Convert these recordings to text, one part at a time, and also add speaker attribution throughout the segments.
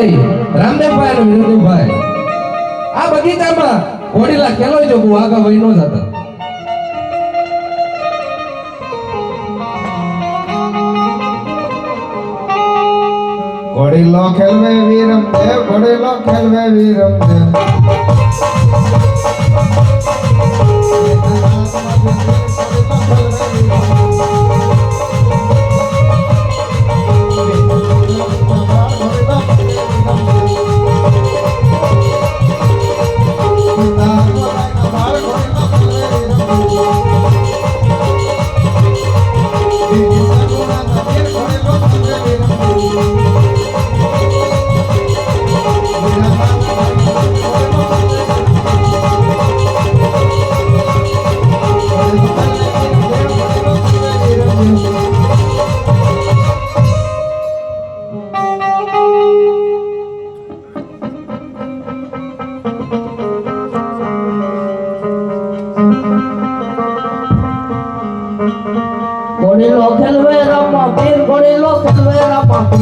Speaker 1: કરી રામદેવભાઈ અને વિનોદભાઈ. આ બગીચામાં કોડીલા કેલો જોગું આગા વહી નો જતા
Speaker 2: ઘોડીલો ખેલવે વીરમ દેવ ઘોડીલો ખેલવે વીરમ દેવ
Speaker 1: Thank you.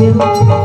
Speaker 2: দেব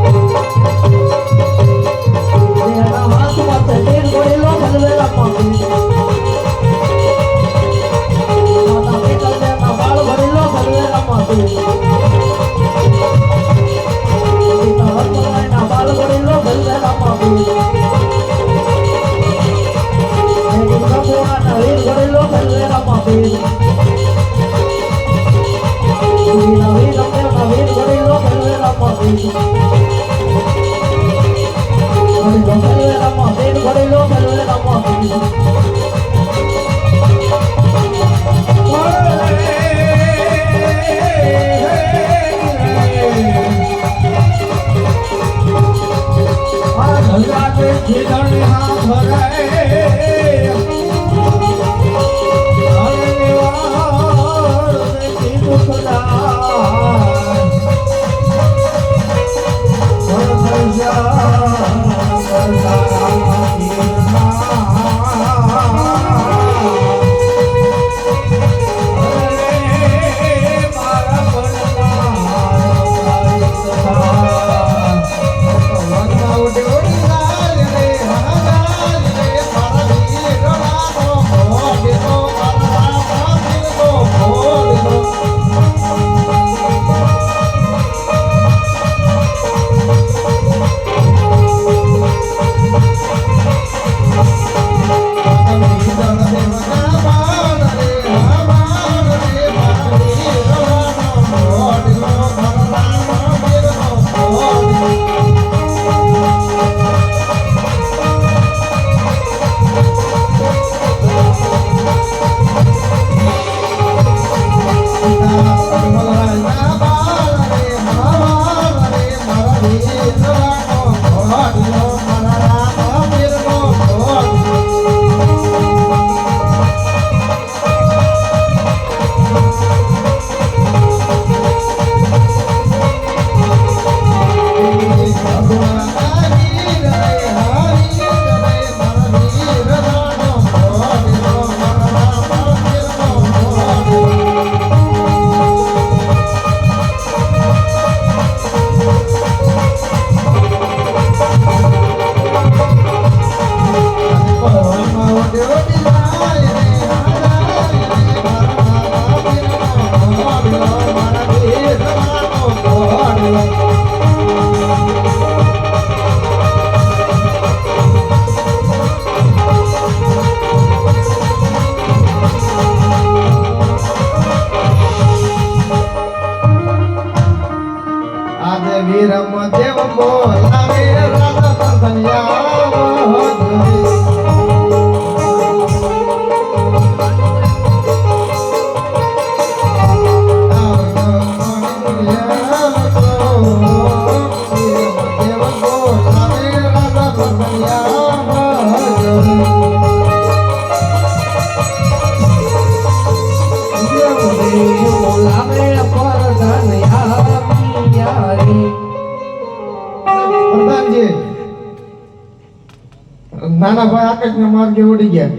Speaker 2: નાના ભાઈ આકાશના માર્ગે ઉડી ગયા.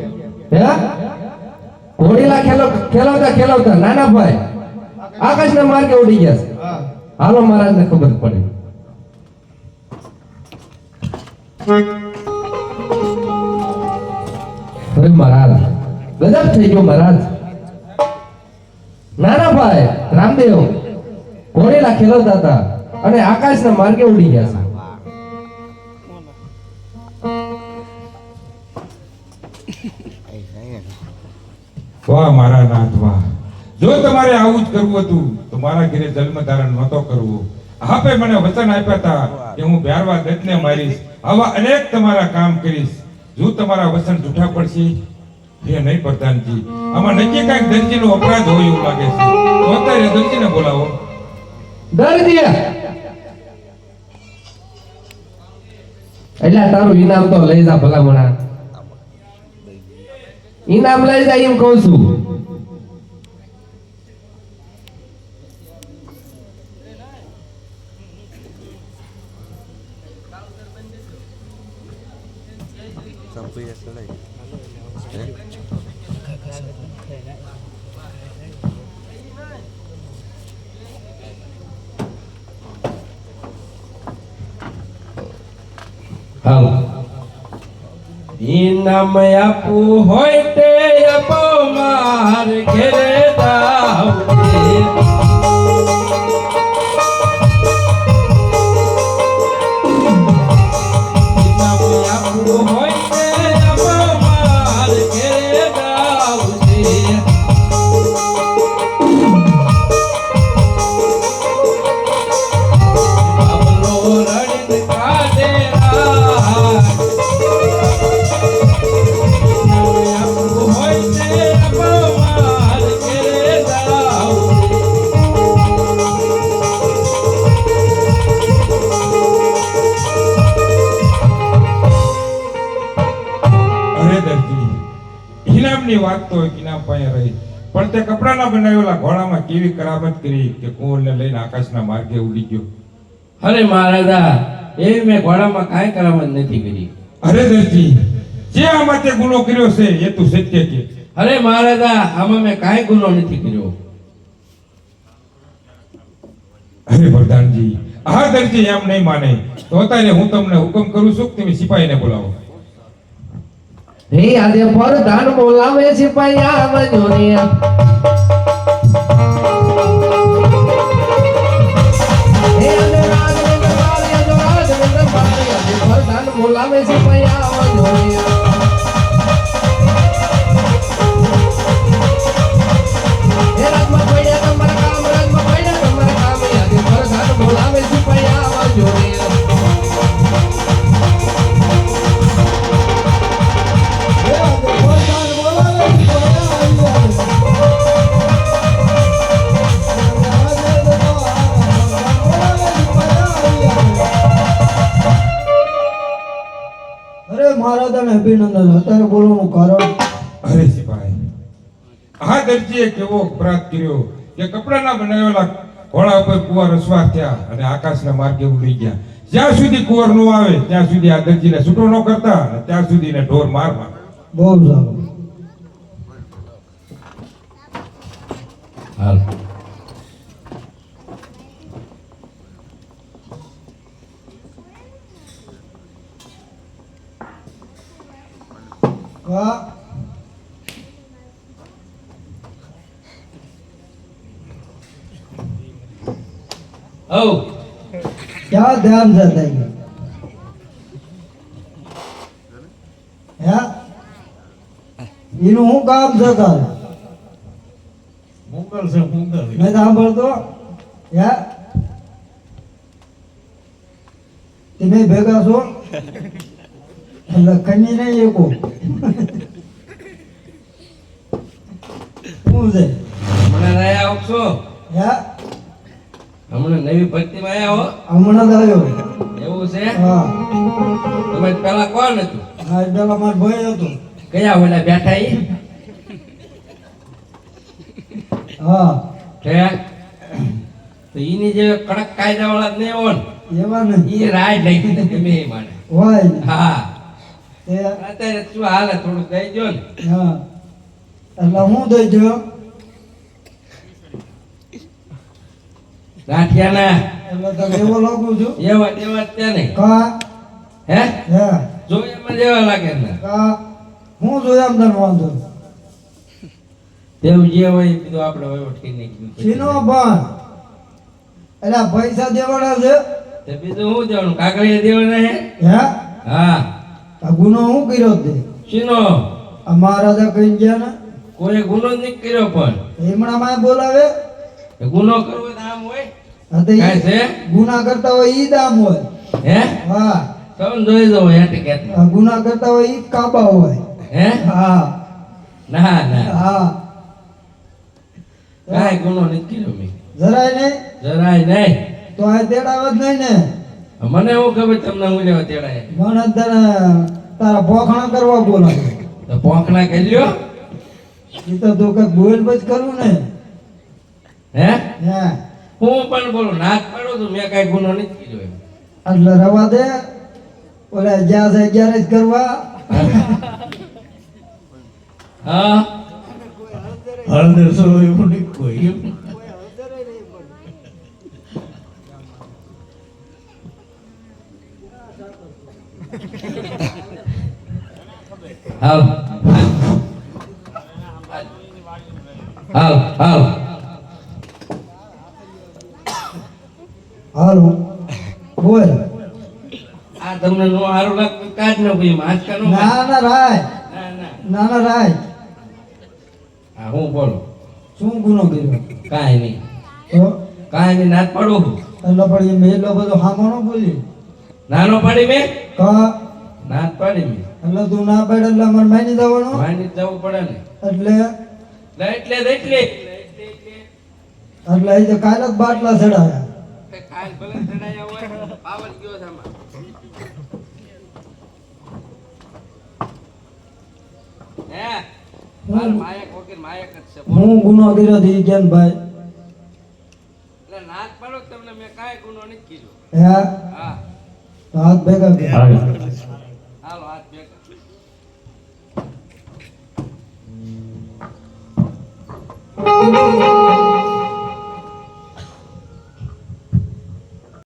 Speaker 1: હે? ઘોડીલા ખેલો ખેલાવતા ખેલાવતા નાના ભાઈ. આકાશના માર્ગે ઉડી ગયા છે. હાલો મહારાજ ને ખબર પડે. મહારાજ ગજબ થઈ ગયો મહારાજ. નાના ભાઈ રામદેવ ઘોડીલા ખેલાવતા હતા અને આકાશના માર્ગે ઉડી ગયા છે.
Speaker 3: વાહ, મારા નાથ જો તમારે આવું જ કરવું હતું, તો મારા ઘરે જન્મ ધારણ નહોતો કરવો. આપે મને વચન આપ્યા હતા કે હું બ્યારવા દત્તને મારીશ. આવા અનેક તમારા કામ કરીશ. જો તમારા વચન જૂઠા પડશે એ નહીં પ્રધાનજી આમાં નક્કી કાંઈક દરજીનો અપરાધ હોય એવું લાગે છે. તો અત્યારે દરજીને બોલાવો.
Speaker 1: દરજી એટલે તારું ઇનામ તો લઈ જા ભલામણા. ઇનામ લઈ જા એમ કહું છું. ઇનામ આપવું હોય તે આપો માર ઘેરે દાવજે.
Speaker 3: પાસે રહી. પણ તે કપડાના બનાવેલા ઘોડામાં કેવી કરામત કરી કે કુંવરને લઈને આકાશના માર્ગે ઉડી ગયો.
Speaker 1: અરે મહારાજા એ મેં ઘોડામાં કાંઈ કરામત નથી કરી.
Speaker 3: અરે દરજી જે આમાં તે ગુનો કર્યો છે એ તું સત્ય કે?
Speaker 1: અરે મહારાજા આમાં મેં કાંઈ ગુનો નથી કર્યો.
Speaker 3: અરે પ્રધાનજી આ દરજી એમ નહીં માને. તો અત્યારે હું તમને હુકમ કરું છું કે તમે સિપાહીને બોલાવો.
Speaker 1: હે આજે પરધાન બોલાવે છે પૈયા આવજો રે બોલાવે છે પૈયા આવજો રે
Speaker 3: આ દરજીએ કેવો અપરાધ કર્યો. કે કપડાના બનાવેલા ઘોડા ઉપર કુંવર અસવાર થયા અને આકાશના માર્ગે ઉડી ગયા. જ્યાં સુધી કુંવર નો આવે ત્યાં સુધી આ દરજીને છૂટો ન કરતા અને ત્યાં સુધી એને ઢોર માર માર
Speaker 4: બહુ સારું
Speaker 1: હાલ.
Speaker 4: વાહ
Speaker 1: હવ
Speaker 4: ક્યાં ધ્યાન છે તઈ? હે? એનું શું કામ છે તારે?
Speaker 3: મુગલ છે મુગલ
Speaker 4: મેં સાંભળતો. હે? તમે ભેગા છો? એટલે કની નહીં એકો શું છે?
Speaker 1: મને રહ્યા આવશો
Speaker 4: હે?
Speaker 1: હમણાં નવી ભક્તિમાં આવ્યા હો.
Speaker 4: હમણાં જ આવ્યો.
Speaker 1: એવું છે?
Speaker 4: હા.
Speaker 1: તમે પેલા કોણ હતું?
Speaker 4: આ પેલા મારો ભાઈ હતો.
Speaker 1: કયા ઓલા બેઠા ઈ?
Speaker 4: હા.
Speaker 1: છે તો એની જે કડક કાયદા વાળા નહીં હોય
Speaker 4: એવા
Speaker 1: ને એ રાય લઈ ગઈ ગમે એ માને
Speaker 4: હોય.
Speaker 1: હા.
Speaker 4: એ
Speaker 1: અત્યારે શું હાલે? થોડું દઈ દો ને
Speaker 4: હા. એટલે હું દઈ જો
Speaker 1: ગાંઠિયાના
Speaker 4: એટલે તમે એવો લોકો છું.
Speaker 1: એવા એવા ત્યાં નહીં.
Speaker 4: કા?
Speaker 1: હે?
Speaker 4: હે.
Speaker 1: જો એમાં જેવા લાગે ને
Speaker 4: કા? હું જોયા તને વાંધો
Speaker 1: તેવું જે હોય બધું આપણે હોય ઉઠી નાખ્યું
Speaker 4: સીનો પણ એટલે પૈસા દેવાના છે?
Speaker 1: તે બીજું શું દેવાનું? કાગળિયા દેવાના હે?
Speaker 4: હે?
Speaker 1: હા.
Speaker 4: આ ગુનો હું કર્યો તે?
Speaker 1: શીનો
Speaker 4: આ મહારાજા કઈ ગયા ને?
Speaker 1: કોઈ ગુનો નહીં કર્યો પણ.
Speaker 4: હમણાં માં બોલાવે?
Speaker 1: ગુનો કરવો આમ હોય.
Speaker 4: હા
Speaker 1: છે?
Speaker 4: ગુના કરતા હોય ઈ દામ હોય.
Speaker 1: હે?
Speaker 4: હા.
Speaker 1: તમે જોઈ હે ટિકિટમાં
Speaker 4: આ ગુના કરતા હોય ઈ કાબા હોય.
Speaker 1: હે?
Speaker 4: હા.
Speaker 1: ના ના.
Speaker 4: હા.
Speaker 1: કાંઈ ગુનો નથી કર્યો મેં.
Speaker 4: જરાય નહીં?
Speaker 1: જરાય નહીં.
Speaker 4: તો આ તેડાવ જ નહીં ને?
Speaker 1: મને એવું ખબર તમને હું લેવા તેડાય?
Speaker 4: મને તારા પોખણા કરવા બોલો
Speaker 1: તો પોંખના કરી લ્યો.
Speaker 4: એ તો તું કંઈક બોલ બચ કરવું ને.
Speaker 1: હે?
Speaker 4: હે?
Speaker 1: હું પણ બોલું નાક પાડું છું મેં કઈ ગુનો નથી કીધો
Speaker 4: એટલે રવા દે. ઓલે જ્યાં છે ત્યારે જ કરવા.
Speaker 1: હા? હળદર સો એવું નહીં કોઈ હાલ હાલ હાલ
Speaker 4: હાલો બોલ
Speaker 1: આ તમને નો સારું લાગતું કાજ ન કોઈ માછકા નો
Speaker 4: ના ના રાય.
Speaker 1: ના ના.
Speaker 4: ના ના રાય.
Speaker 1: હા હું બોલો?
Speaker 4: શું ગુનો કર્યો?
Speaker 1: કાંઈ નહીં.
Speaker 4: તો?
Speaker 1: કાંઈ નહીં નાત પાડું
Speaker 4: એટલે પડી મેં એટલો બધો હામણો બોલી
Speaker 1: નાનો પાડી મેં?
Speaker 4: કા?
Speaker 1: નાત પાડી મેં.
Speaker 4: એટલે તું ના પાડે એટલે અમારે માની જવાનું?
Speaker 1: માની જવું પડે ને.
Speaker 4: એટલે?
Speaker 1: એટલે એટલે
Speaker 4: એટલે. એ કાલે જ બાટલા ચડાયા
Speaker 1: કાલ ભલે ચડાયા હોય પાવર ગયો છે આમાં હે માર માયક વગર માયક જ છે બોલો.
Speaker 4: હું ગુનો કર્યો ભાઈ
Speaker 1: એટલે નાક પાડો તમને મેં કાંઈ ગુનો નથી કીધો?
Speaker 4: હે?
Speaker 1: હા.
Speaker 4: તો હાથ ભેગા કર.
Speaker 1: હાલો. હાથ ભેગા.
Speaker 4: Thank